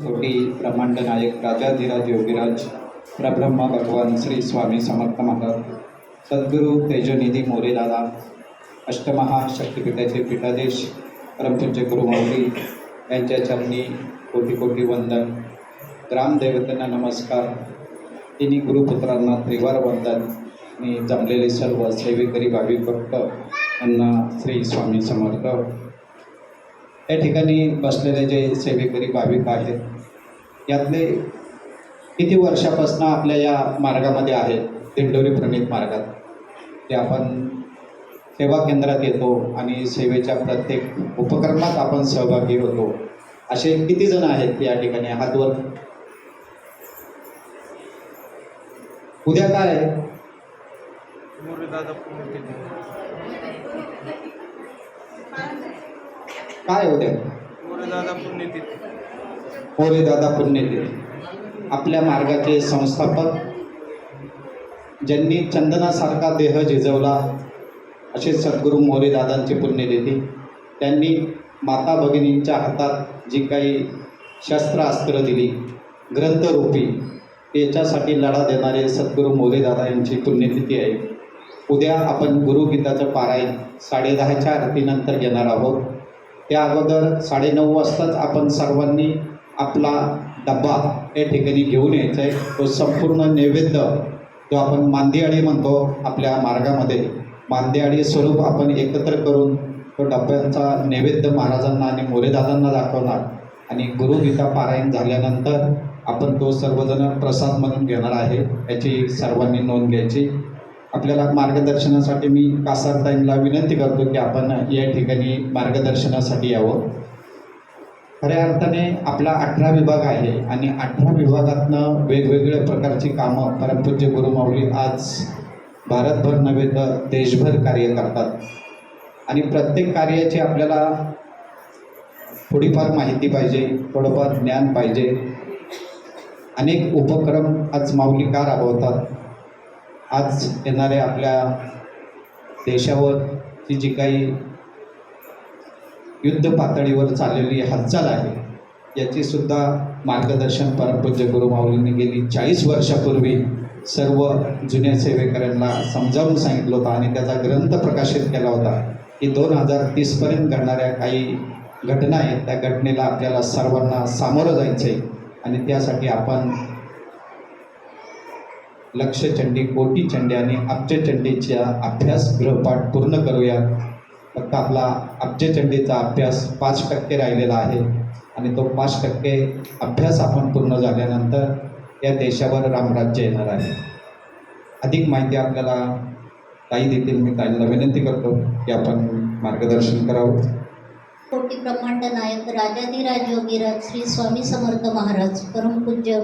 कोटी ब्रह्मांड नायक राजाधिराज योगीराज परब्रह्मा भगवान श्री स्वामी समर्थ महाराज सद्गुरू तेजनिधी मोरेदादा दादा अष्टमहाशक्तिपीठाचे पीठाधीश परमपूज्य गुरुमौली यांच्या चरणी कोटी कोटी वंदन. ग्रामदेवतांना नमस्कार. तिन्ही गुरुपुत्रांना त्रिवार वंदन. आणि जमलेले सर्व सेवेकरी भाविक भक्त यांना श्री स्वामी समर्थ. या ठिकाणी बसलेले जे सेवेकरी भाविक आहेत यातले किती वर्षापासून आपल्या या मार्गामध्ये आहेत दिंडोरी प्रणित मार्गात? ते आपण सेवा केंद्रात येतो आणि सेवेच्या प्रत्येक उपक्रमात आपण सहभागी होतो. असे किती जण आहेत या ठिकाणी हातवर उद्या काय आहे? दादा पुण्यतिथी काय आहे उद्या दादा पुण्यतिथी. मोरे दादा पुण्यतिथी. आपल्या मार्गाचे संस्थापक ज्यांनी चंदनासारखा देह झिजवला असे सद्गुरू मोरे दादांची पुण्यतिथी. त्यांनी माता भगिनींच्या हातात जी काही शस्त्रास्त्र दिली ग्रंथरूपी याच्यासाठी लढा देणारे सद्गुरू मोरे दादा यांची पुण्यतिथी आहे. उद्या आपण गुरुगीताचं पारायण साडेदहाच्या आरतीनंतर घेणार आहोत. त्या अगोदर साडेनऊ वाजताच आपण सर्वांनी आपला डब्बा या ठिकाणी घेऊन यायचा आहे. तो संपूर्ण नैवेद्य जो आपण मांदियाळी म्हणतो आपल्या मार्गामध्ये मांदियाळी स्वरूप आपण एकत्र करून तो डब्याचा नैवेद्य महाराजांना आणि मोरेदादांना दाखवणार आणि गुरुगीता पारायण झाल्यानंतर आपण तो सर्वजण प्रसाद म्हणून घेणार आहे. याची सर्वांनी नोंद घ्यायची. आपल्याला मार्गदर्शनासाठी मी कासारताईंना विनंती करतो की आपण या ठिकाणी मार्गदर्शनासाठी यावं. खऱ्या अर्थाने आपला अठरा विभाग आहे आणि अठरा विभागातनं वेगवेगळ्या प्रकारची कामं परमपूज्य गुरुमाऊली आज भारतभर नव्हे तर देशभर कार्य करतात. आणि प्रत्येक कार्याची आपल्याला थोडीफार माहिती पाहिजे थोडंफार ज्ञान पाहिजे. अनेक उपक्रम आज माऊली का राबवतात. आज येणाऱ्या आपल्या देशावर ती जी काही युद्ध पातळीवर चाललेली हालचाल आहे याची सुद्धा मार्गदर्शन परमपूज्य गुरुमाऊलींनी गेली. चाळीस वर्षापूर्वी सर्व जुन्या सेवेकऱ्यांना समजावून सांगितलं होतं आणि त्याचा ग्रंथ प्रकाशित केला होता की दोन हजार तीसपर्यंत घडणाऱ्या काही घटना आहेत त्या घटनेला आपल्याला सर्वांना सामोरं जायचं आहे आणि त्यासाठी आपण लक्षचंडी कोटीचंडी आणि अब्जचंडीचा अभ्यास गृहपाठ पूर्ण करूया. फक्त आपला अब्जचंडीचा अभ्यास पाच टक्के राहिलेला आहे आणि तो पाच टक्के अभ्यास आपण पूर्ण झाल्यानंतर या देशावर रामराज्य येणार आहे. अधिक माहिती आपल्याला ताई देतील. मी ताईला विनंती करतो की आपण मार्गदर्शन करावं. कोटी ब्रह्मांड नायक राजाधिराज योगीराज श्री स्वामी समर्थ महाराज परमपूज्य